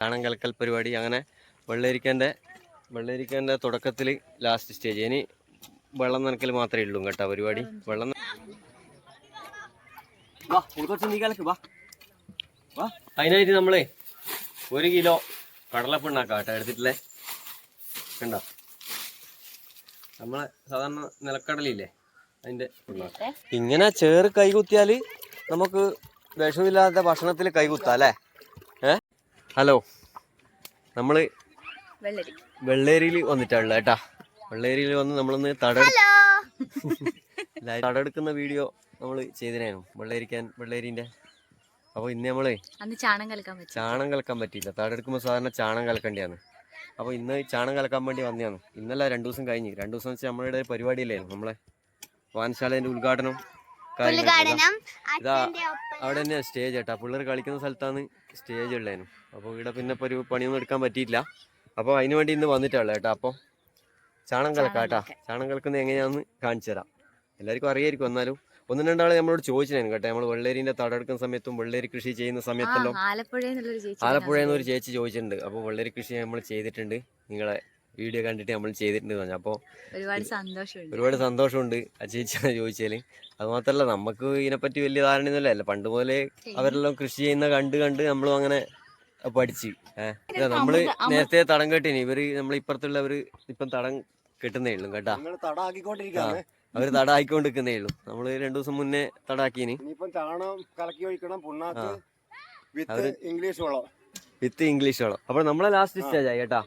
ചാണം കലക്കൽ പരിപാടി. അങ്ങനെ വെള്ളരിക്കന്റെ വെള്ളരിക്കന്റെ തുടക്കത്തിൽ ലാസ്റ്റ് സ്റ്റേജ് ഇനി വെള്ളം നനക്കൽ മാത്രമേ ഉള്ളൂ കേട്ടോ പരിപാടി. വെള്ളം അതിനായിട്ട് നമ്മളെ ഒരു കിലോ കടലപ്പിണ്ണാക്ക കേട്ടോ എടുത്തിട്ടില്ലേ കണ്ടോ? നമ്മളെ സാധാരണ നിലക്കടലില്ലേ അതിന്റെ ഇങ്ങനെ ചേറ് കൈകുത്തിയാൽ നമുക്ക് വിഷമില്ലാത്ത ഭക്ഷണത്തിൽ കൈകുത്താം അല്ലേ? ഹലോ. നമ്മൾ വെള്ളരി. വെള്ളേരിയിൽ വന്നിട്ടാണല്ലോ ഏട്ടാ വെള്ളേരിയിൽ വന്ന് നമ്മളൊന്ന് തട തടെടുക്കുന്ന വീഡിയോ നമ്മൾ ചെയ്തിനായിരുന്നു. വെള്ളേരിക്കാൻ വെള്ളേരിന്റെ അപ്പോൾ ഇന്ന് നമ്മൾ ചാണം കലക്കാൻ ചാണം കലക്കാൻ പറ്റിയില്ല. തടെടുക്കുമ്പോൾ സാധാരണ ചാണം കലക്കേണ്ടിയാണ്. അപ്പോൾ ഇന്ന് ചാണം കലക്കാൻ വേണ്ടി വന്നതാണ്. ഇന്നല്ല രണ്ടു ദിവസം കഴിഞ്ഞ്. രണ്ടു ദിവസം വെച്ചാൽ നമ്മളുടെ പരിപാടിയില്ലായിരുന്നു നമ്മളെ വായനശാലേന്റെ ഉദ്ഘാടനം. ഇതാ. അവിടെ തന്നെ സ്റ്റേജ് കേട്ടാ പിള്ളേർ കളിക്കുന്ന സ്ഥലത്താണ് സ്റ്റേജ് ഉള്ളതിനും അപ്പോൾ ഇവിടെ പിന്നെ ഇപ്പോൾ ഒരു പണിയൊന്നും എടുക്കാൻ പറ്റിയില്ല. അപ്പോൾ അതിന് വേണ്ടി ഇന്ന് വന്നിട്ടുള്ള കേട്ടോ അപ്പോൾ ചാണം കലക്കാട്ടാ കേട്ടാ ചാണം കലക്കുന്നത് എങ്ങനെയാണെന്ന് കാണിച്ചു തരാം. എല്ലാവർക്കും അറിയായിരിക്കും എന്നാലും. ഒന്നും രണ്ടാളെ നമ്മളോട് ചോദിച്ചിരുന്നു കേട്ടോ. നമ്മൾ വെള്ളേരിന്റെ തടെടുക്കുന്ന സമയത്തും വെള്ളേരി കൃഷി ചെയ്യുന്ന സമയത്തെല്ലാം ആലപ്പുഴ ആലപ്പുഴയിൽ നിന്ന് ചേച്ചി ചോദിച്ചിട്ടുണ്ട്. അപ്പോൾ വെള്ളേരി കൃഷി നമ്മൾ ചെയ്തിട്ടുണ്ട്. നിങ്ങളെ വീഡിയോ കണ്ടിട്ട് നമ്മൾ ചെയ്തിട്ടുണ്ട് പറഞ്ഞു. അപ്പോൾ ഒരുപാട് സന്തോഷമുണ്ട്. ഒരുപാട് സന്തോഷമുണ്ട് ആ ചേച്ചിയാണ് ചോദിച്ചാൽ അത് മാത്രമല്ല നമുക്ക് ഇതിനെപ്പറ്റി വലിയ ധാരണയൊന്നുമില്ല. അല്ല പണ്ട് പോലെ അവരെല്ലാം കൃഷി ചെയ്യുന്ന കണ്ട് കണ്ട് നമ്മളും അങ്ങനെ പഠിച്ച്. ഏഹ് നമ്മൾ നേരത്തെ തടം കെട്ടിനി. ഇവർ നമ്മൾ ഇപ്പുറത്തുള്ളവര് ഇപ്പം തടം കെട്ടുന്നേ ഉള്ളൂ കേട്ടാ. അവർ തടാക്കിക്കൊണ്ടിരിക്കുന്നേ നിൽക്കുന്നേ ഉള്ളൂ. നമ്മൾ രണ്ടു ദിവസം മുന്നേ തടാക്കിനി ചാണകം ചാണം കലക്കി ഒഴിക്കണം. പുണ്ണാക്ക് വിത്ത് ഇംഗ്ലീഷ് വളം. വിത്ത് ഇംഗ്ലീഷ് വേണം അപ്പൊ നമ്മളെ ലാസ്റ്റ് സ്റ്റേജ് ആയി കേട്ടാ.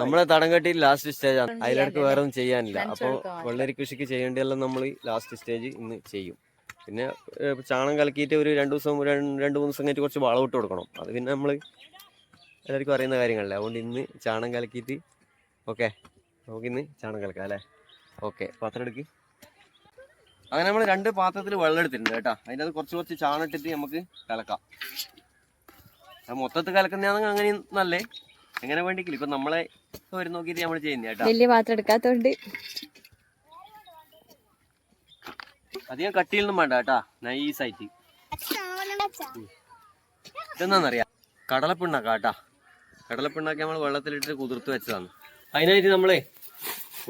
നമ്മളെ തടം കെട്ടി ലാസ്റ്റ് സ്റ്റേജ് ആണ് അതിലിടക്ക് വേറെ ഒന്നും ചെയ്യാനില്ല. അപ്പൊ അപ്പോൾ വെള്ളരി കൃഷിക്ക് ചെയ്യേണ്ടതെല്ലാം നമ്മൾ ലാസ്റ്റ് സ്റ്റേജ് ഇന്ന് ചെയ്യും. പിന്നെ ചാണം കലക്കിയിട്ട് ഒരു രണ്ട് ദിവസം രണ്ട് രണ്ട് മൂന്ന് ദിവസം കഴിഞ്ഞിട്ട് കുറച്ച് വളം ഇട്ട് കൊടുക്കണം. അത് പിന്നെ നമ്മൾ എല്ലാവർക്കും അറിയുന്ന കാര്യങ്ങളല്ലേ. അതുകൊണ്ട് ഇന്ന് ചാണം കലക്കിയിട്ട് ഓക്കെ. നമുക്കിന്ന് ചാണം കലക്കാം അല്ലേ? ഓക്കെ. പാത്രം എടുക്ക്. അങ്ങനെ നമ്മൾ രണ്ട് പാത്രത്തിൽ വെള്ളം എടുത്തിട്ടുണ്ട് കേട്ടോ. അതിന്റെ അത് കുറച്ച് കുറച്ച് ചാണം ഇട്ടിട്ട് നമുക്ക് കലക്കാം. മൊത്തത്തിൽ കലക്കുന്നതാണെങ്കിൽ അങ്ങനെ നല്ലേ? എങ്ങനെ വേണ്ടിക്കില്ല? ഇപ്പൊ നമ്മളെ ഒരു നോക്കിയിട്ട് നമ്മൾ ചെയ്യുന്ന കേട്ടോ. വലിയ പാത്രം എടുക്കാത്തോണ്ട്. അധികം കട്ടിയിലൊന്നും വേണ്ട കേട്ടാ. നൈസായിട്ട് ഇതെന്താണെന്നറിയാം കടലപ്പിണ്ണാക്ക കേട്ടാ. കടലപ്പിണ്ണാക്കി നമ്മൾ വെള്ളത്തിലിട്ട് കുതിർത്ത് വെച്ചതാണ്. അതിനായിട്ട് നമ്മളെ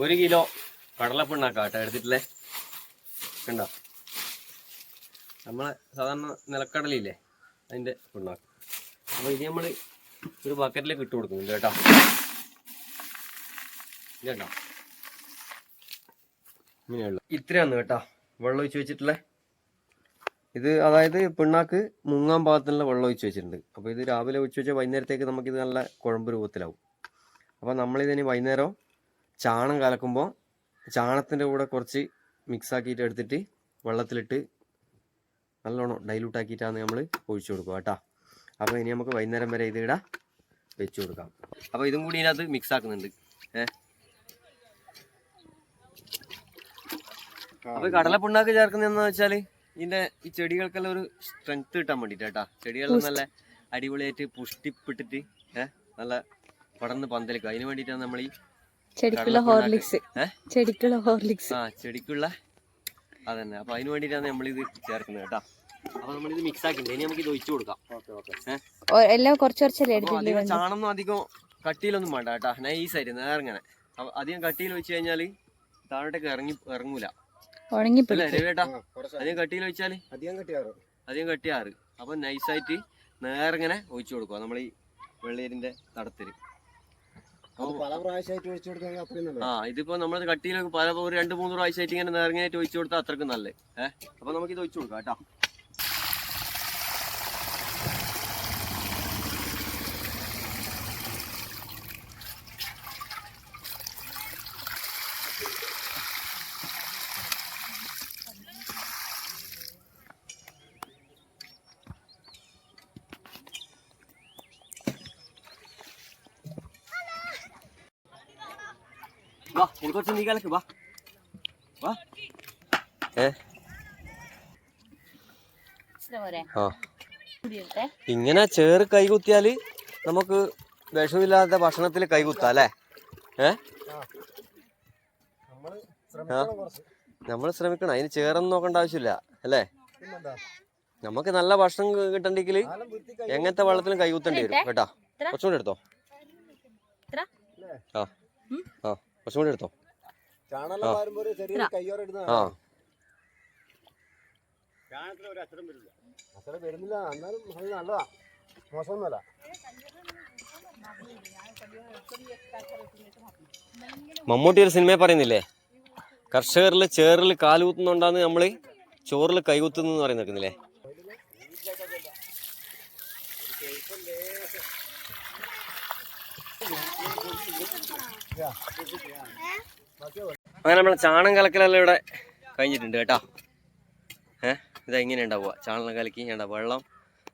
ഒരു കിലോ കടലപ്പിണ്ണാക്ക കേട്ടോ എടുത്തിട്ടില്ലേ? കണ്ടോ? നമ്മളെ സാധാരണ നിലക്കടലില്ലേ അതിന്റെ പിണ്ണാക്ക്. അപ്പൊ ഇത് നമ്മൾ ഒരു ബക്കറ്റിലേക്ക് ഇട്ട് കൊടുക്കുന്നുണ്ട് കേട്ടോ. കേട്ടോ ഇങ്ങനെയുള്ള ഇത്രയാണ് കേട്ടോ വെള്ളം ഒഴിച്ച് വെച്ചിട്ടുള്ളേ. ഇത് അതായത് പിണ്ണാക്ക് മുങ്ങാൻ പാകത്തിനുള്ള വെള്ളം ഒഴിച്ച് വെച്ചിട്ടുണ്ട്. അപ്പോൾ ഇത് രാവിലെ ഒഴിച്ച് വെച്ചാൽ വൈകുന്നേരത്തേക്ക് നമുക്കിത് നല്ല കുഴമ്പ് രൂപത്തിലാവും. അപ്പോൾ നമ്മളിതിന് വൈകുന്നേരം ചാണം കലക്കുമ്പോൾ ചാണത്തിന്റെ കൂടെ കുറച്ച് മിക്സ് ആക്കിയിട്ട് എടുത്തിട്ട് വെള്ളത്തിലിട്ട് നല്ലോണം ഡൈലൂട്ട് ആക്കിയിട്ടാണ് നമ്മൾ ഒഴിച്ചു കൊടുക്കുക കേട്ടോ. അപ്പോൾ ഇനി നമുക്ക് വൈകുന്നേരം വരെ ഇത് ഇവിടെ വെച്ച് കൊടുക്കാം. അപ്പോൾ ഇതും കൂടി ഇതിനകത്ത് മിക്സ് ആക്കുന്നുണ്ട്. ഏഹ് അപ്പോൾ കടലപ്പുണ്ണാക്ക് ചേർക്കുന്നതെന്ന് വെച്ചാൽ ഇതിന്റെ ഈ ചെടികൾക്കെല്ലാം ഒരു സ്ട്രെങ്ത് കിട്ടാൻ വേണ്ടിട്ട് കേട്ടാ ചെടികളെല്ലാം നല്ല അടിപൊളിയായിട്ട് പുഷ്ടിപ്പെട്ടിട്ട് ഏഹ് നല്ല പടർന്ന് പന്തലിക്കും. അതിന് വേണ്ടിയിട്ടാണ് നമ്മൾ ഈ ചെടിക്കുള്ള ഹോർലിക്സ് ചെടിക്കുള്ള ഹോർലിക്സ് ആ ചെടിക്കുള്ള അതന്നെ. അപ്പൊ അതിന് വേണ്ടിയിട്ടാണ് നമ്മളിത് ഇത് ചേർക്കുന്നത് കേട്ടാ. അപ്പൊ മിക്സ് ആക്കിണ്ട് ഇനി നമുക്ക് ഇത് ഒഴിച്ചു കൊടുക്കാം. Okay okay. എല്ലാം കുറച്ച് കുറച്ചല്ലേ അധികം ചാണൊന്നും അധികം കട്ടിയിലൊന്നും വേണ്ട കേട്ടാ. നൈസായിട്ട് നേരങ്ങനെ അധികം കട്ടിയിൽ വെച്ച് കഴിഞ്ഞാൽ താഴോട്ടേക്ക് ഇറങ്ങി ഇറങ്ങൂല. ഉണങ്ങിപ്പോയി അല്ലേ രവിയേട്ടാ? ആ, കുറച്ച് അധികം കട്ടിയിൽ വെച്ചാൽ അധികം കിട്ടിയാറ്. അധികം കട്ടിയാറ്. അപ്പൊ നൈസായിട്ട് നേരങ്ങനെ ഒഴിച്ചു കൊടുക്കുക. നമ്മൾ ഈ വെള്ളീരിന്റെ തടത്തിൽ ആ ഇതിപ്പോ നമ്മളത് കട്ടിയിലൊക്കെ പല ഒരു രണ്ട് മൂന്ന് പ്രാവശ്യമായിട്ട് ഇങ്ങനെ നേരങ്ങനായിട്ട് ഒഴിച്ചു കൊടുത്താൽ അത്രക്കും നല്ലത്. ഏഹ് അപ്പൊ നമുക്ക് ഇത് ഒഴിച്ചു കൊടുക്കാം കേട്ടോ. വാ എനിക്ക് കുറച്ച് നീ കലക്ക് വാ. വാ. ഏ? ആ. ഇങ്ങനെ ചേറ് കൈകുത്തിയാൽ നമുക്ക് വിഷമില്ലാത്ത ഭക്ഷണത്തിൽ കൈകുത്താം അല്ലേ? ഏ? നമ്മൾ ശ്രമിക്കണം കുറച്ച് നമ്മൾ ശ്രമിക്കണം അതിന് ചേറൊന്നും നോക്കേണ്ട ആവശ്യമില്ല അല്ലേ? നമുക്ക് നല്ല ഭക്ഷണം കിട്ടണ്ടെങ്കിൽ എങ്ങനത്തെ വെള്ളത്തിലും കൈകുത്തേണ്ടി വരും കേട്ടാ? ഇത്ര? കുറച്ചും എടുത്തോ? ആ? ആ. കുറച്ചും കൂടി എടുത്തോ. ആ. അത്ര വരുന്നില്ല. എന്നാലും അത് നല്ലതാ. മോശമൊന്നുമല്ല. മമ്മൂട്ടി ഒരു സിനിമയെ പറയുന്നില്ലേ? കർഷകരിൽ ചേറിൽ കാലുകുത്തുന്നുണ്ടാന്ന് നമ്മൾ ചോറിൽ കൈകുത്തുന്നു എന്ന് പറയുന്ന നിൽക്കുന്നില്ലേ അങ്ങനെ നമ്മളെ ചാണം കലക്കലെല്ലാം ഇവിടെ കഴിഞ്ഞിട്ടുണ്ട് കേട്ടോ. ഏഹ് ഇതാ ഇങ്ങനെ ഉണ്ടാവുക ചാണകം കലക്കി ഉണ്ടാവും വെള്ളം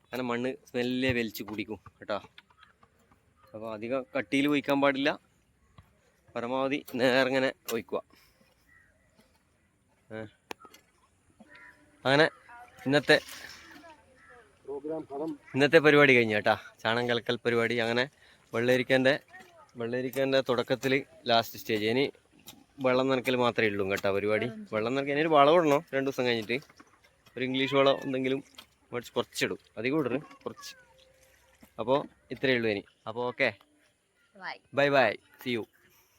അങ്ങനെ മണ്ണ് സ്മെല്ലേ വലിച്ച് കുടിക്കും കേട്ടോ. അപ്പോൾ അധികം കട്ടിയിൽ ഒഴിക്കാൻ പാടില്ല. പരമാവധി നേർങ്ങനെ ഒഴിക്കുക. അങ്ങനെ ഇന്നത്തെ ഇന്നത്തെ പരിപാടി കഴിഞ്ഞു കേട്ടോ. ചാണം കലക്കൽ പരിപാടി അങ്ങനെ വെള്ളരിക്കന്റെ വെള്ളരിക്കന്റെ തുടക്കത്തിൽ ലാസ്റ്റ് സ്റ്റേജ് ഇനി വെള്ളം നനക്കൽ മാത്രമേ ഉള്ളൂ കേട്ടോ പരിപാടി. വെള്ളം നനക്കാൻ ഇനി വളം ഇടണോ രണ്ട് ദിവസം കഴിഞ്ഞിട്ട്. ഒരു ഇംഗ്ലീഷ് വളം എന്തെങ്കിലും മേടിച്ച് കുറച്ചിടും. അധികം ഇടരുത് കുറച്ച്. അപ്പോൾ ഇത്രയേ ഉള്ളൂ ഇനി. അപ്പോൾ okay bye bye see you